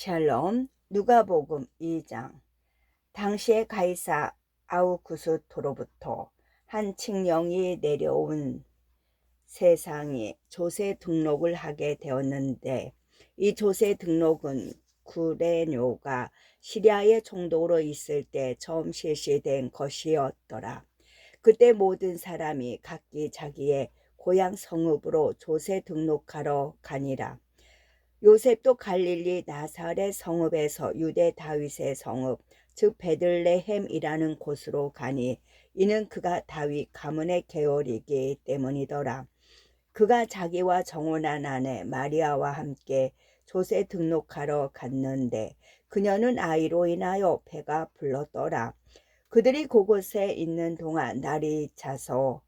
샬롬 누가복음 2장 당시에 가이사 아우구스토로부터 한 칙령이 내려온 세상이 조세 등록을 하게 되었는데 이 조세 등록은 구레뇨가 시리아의 총독으로 있을 때 처음 실시된 것이었더라. 그때 모든 사람이 각기 자기의 고향 성읍으로 조세 등록하러 가니라. 요셉도 갈릴리 나사렛 성읍에서 유대 다윗의 성읍 즉 베들레헴이라는 곳으로 가니 이는 그가 다윗 가문의 계열이기 때문이더라. 그가 자기와 정혼한 아내 마리아와 함께 조세 등록하러 갔는데 그녀는 아이로 인하여 배가 불렀더라. 그들이 그곳에 있는 동안 날이 차서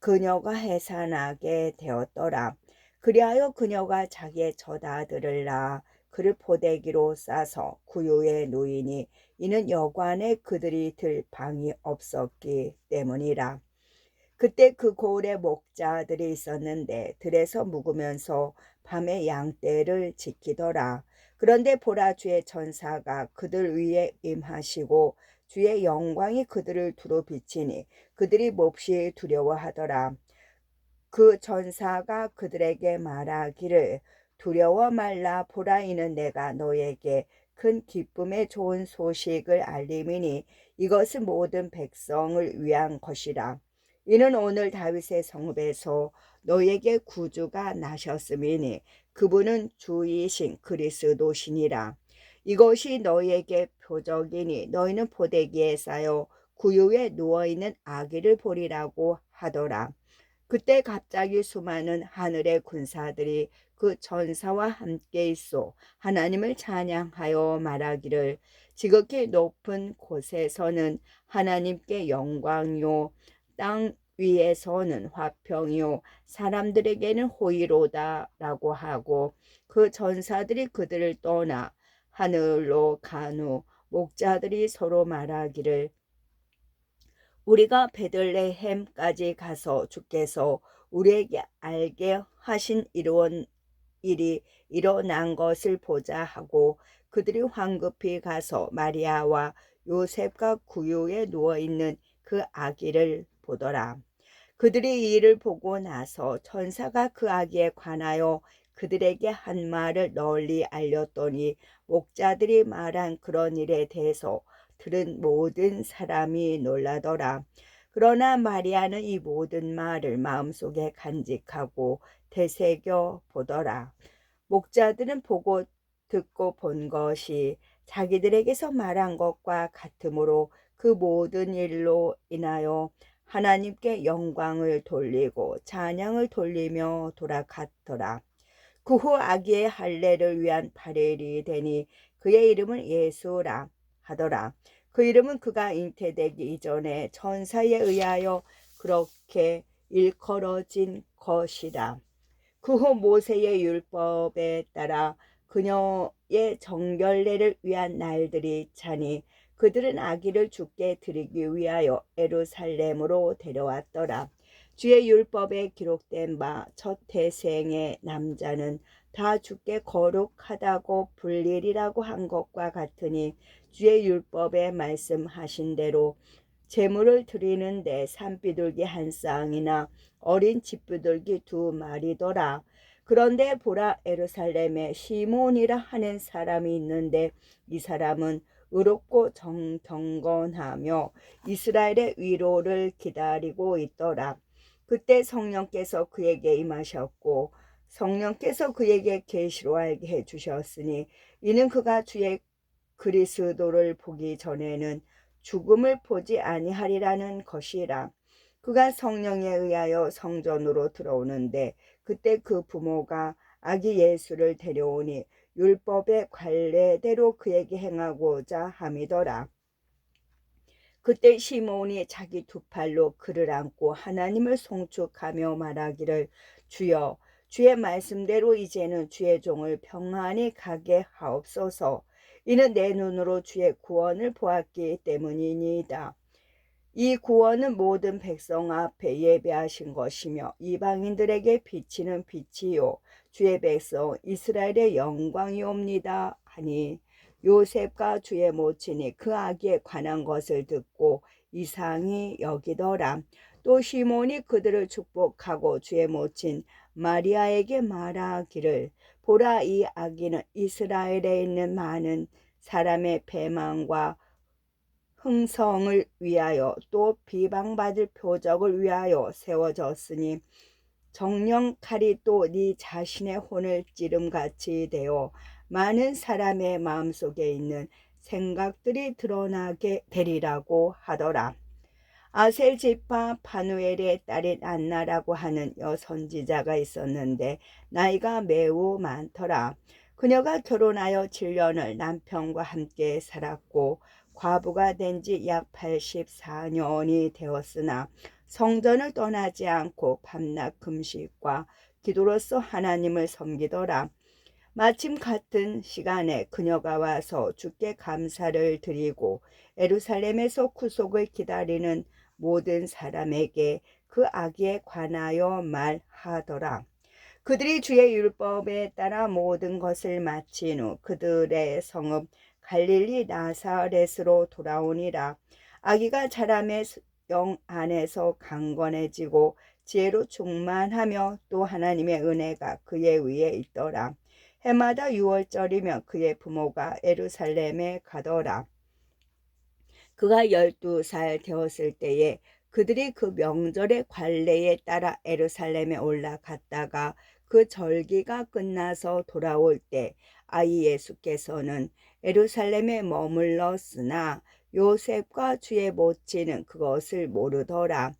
그녀가 해산하게 되었더라. 그리하여 그녀가 자기의 젖아들을 낳아 그를 포대기로 싸서 구유에 놓이니 이는 여관에 그들이 들 방이 없었기 때문이라. 그때 그 고을에 목자들이 있었는데 들에서 묵으면서 밤에 양떼를 지키더라. 그런데 보라 주의 전사가 그들 위에 임하시고 주의 영광이 그들을 두루 비치니 그들이 몹시 두려워하더라. 그 전사가 그들에게 말하기를 두려워 말라 보라 이는 내가 너에게 큰 기쁨의 좋은 소식을 알림이니 이것은 모든 백성을 위한 것이라. 이는 오늘 다윗의 성읍에서 너에게 구주가 나셨음이니 그분은 주이신 그리스도시니라. 이것이 너에게 표적이니 너희는 포대기에 쌓여 구유에 누워있는 아기를 보리라고 하더라. 그때 갑자기 수많은 하늘의 군사들이 그 전사와 함께 있어 하나님을 찬양하여 말하기를 지극히 높은 곳에서는 하나님께 영광이요 땅 위에서는 화평이요 사람들에게는 호의로다라고 하고 그 전사들이 그들을 떠나 하늘로 간 후 목자들이 서로 말하기를 우리가 베들레헴까지 가서 주께서 우리에게 알게 하신 이런 일이 일어난 것을 보자 하고 그들이 황급히 가서 마리아와 요셉과 구유에 누워 있는 그 아기를 보더라. 그들이 이 일을 보고 나서 천사가 그 아기에 관하여 그들에게 한 말을 널리 알렸더니 목자들이 말한 그런 일에 대해서 들은 모든 사람이 놀라더라. 그러나 마리아는 이 모든 말을 마음속에 간직하고 되새겨 보더라. 목자들은 보고 듣고 본 것이 자기들에게서 말한 것과 같으므로 그 모든 일로 인하여 하나님께 영광을 돌리고 찬양을 돌리며 돌아갔더라. 그 후 아기의 할례를 위한 발일이 되니 그의 이름을 예수라 하더라. 그 이름은 그가 잉태되기 이전에 천사에 의하여 그렇게 일컬어진 것이다. 그후 모세의 율법에 따라 그녀의 정결례를 위한 날들이 차니 그들은 아기를 죽게 드리기 위하여 에루살렘으로 데려왔더라. 주의 율법에 기록된 바 첫 태생의 남자는 다 죽게 거룩하다고 불일이라고 한 것과 같으니 주의 율법에 말씀하신 대로 제물을 드리는데 산비둘기 한 쌍이나 어린 집비둘기 두 마리더라. 그런데 보라 에루살렘에 시몬이라 하는 사람이 있는데 이 사람은 의롭고 정 경건하며 이스라엘의 위로를 기다리고 있더라. 그때 성령께서 그에게 임하셨고 성령께서 그에게 계시로 알게 해 주셨으니 이는 그가 주의 그리스도를 보기 전에는 죽음을 보지 아니하리라는 것이라. 그가 성령에 의하여 성전으로 들어오는데 그때 그 부모가 아기 예수를 데려오니 율법의 관례대로 그에게 행하고자 함이더라. 그때 시몬이 자기 두 팔로 그를 안고 하나님을 송축하며 말하기를 주여 주의 말씀대로 이제는 주의 종을 평안히 가게 하옵소서. 이는 내 눈으로 주의 구원을 보았기 때문이니이다. 이 구원은 모든 백성 앞에 예배하신 것이며 이방인들에게 비치는 빛이요. 주의 백성 이스라엘의 영광이옵니다. 하니 요셉과 주의 모친이 그 아기에 관한 것을 듣고 이상히 여기더라. 또 시몬이 그들을 축복하고 주의 모친 마리아에게 말하기를 보라 이 아기는 이스라엘에 있는 많은 사람의 배망과 흥성을 위하여 또 비방받을 표적을 위하여 세워졌으니 정령 칼이 또 네 자신의 혼을 찌름같이 되어 많은 사람의 마음속에 있는 생각들이 드러나게 되리라고 하더라. 아셀 지파 파누엘의 딸인 안나라고 하는 여선지자가 있었는데 나이가 매우 많더라. 그녀가 결혼하여 7년을 남편과 함께 살았고 과부가 된 지 약 84년이 되었으나 성전을 떠나지 않고 밤낮 금식과 기도로서 하나님을 섬기더라. 마침 같은 시간에 그녀가 와서 주께 감사를 드리고 에루살렘에서 구속을 기다리는 모든 사람에게 그 아기에 관하여 말하더라. 그들이 주의 율법에 따라 모든 것을 마친 후 그들의 성읍 갈릴리 나사렛으로 돌아오니라. 아기가 자람의 영 안에서 강건해지고 지혜로 충만하며 또 하나님의 은혜가 그의 위에 있더라. 해마다 유월절이면 그의 부모가 에루살렘에 가더라. 그가 열두 살 되었을 때에 그들이 그 명절의 관례에 따라 에루살렘에 올라갔다가 그 절기가 끝나서 돌아올 때 아이 예수께서는 에루살렘에 머물렀으나 요셉과 주의 모친은 그것을 모르더라.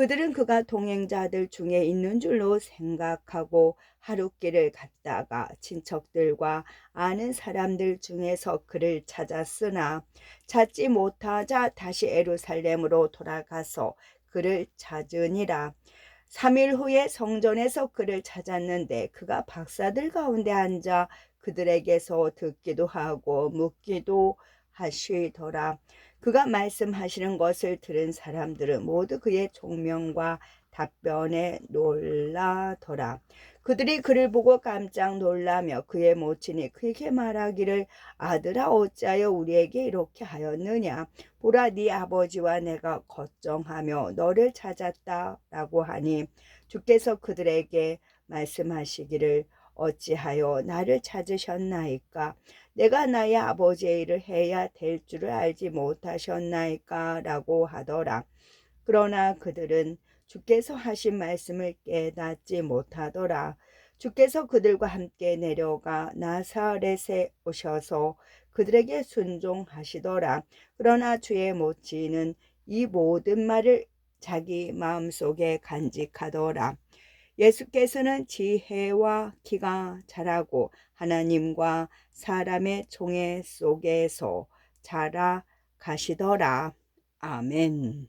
그들은 그가 동행자들 중에 있는 줄로 생각하고 하룻길을 갔다가 친척들과 아는 사람들 중에서 그를 찾았으나 찾지 못하자 다시 에루살렘으로 돌아가서 그를 찾으니라. 3일 후에 성전에서 그를 찾았는데 그가 박사들 가운데 앉아 그들에게서 듣기도 하고 묻기도 하시더라. 그가 말씀하시는 것을 들은 사람들은 모두 그의 총명과 답변에 놀라더라. 그들이 그를 보고 깜짝 놀라며 그의 모친이 그에게 말하기를 아들아 어찌하여 우리에게 이렇게 하였느냐 보라 네 아버지와 내가 걱정하며 너를 찾았다라고 하니 주께서 그들에게 말씀하시기를 어찌하여 나를 찾으셨나이까 내가 나의 아버지의 일을 해야 될 줄을 알지 못하셨나이까 라고 하더라 그러나 그들은 주께서 하신 말씀을 깨닫지 못하더라. 주께서 그들과 함께 내려가 나사렛에 오셔서 그들에게 순종하시더라. 그러나 주의 모치는 이 모든 말을 자기 마음속에 간직하더라. 예수께서는 지혜와 기가 자라고 하나님과 사람의 종의 속에서 자라 가시더라. 아멘.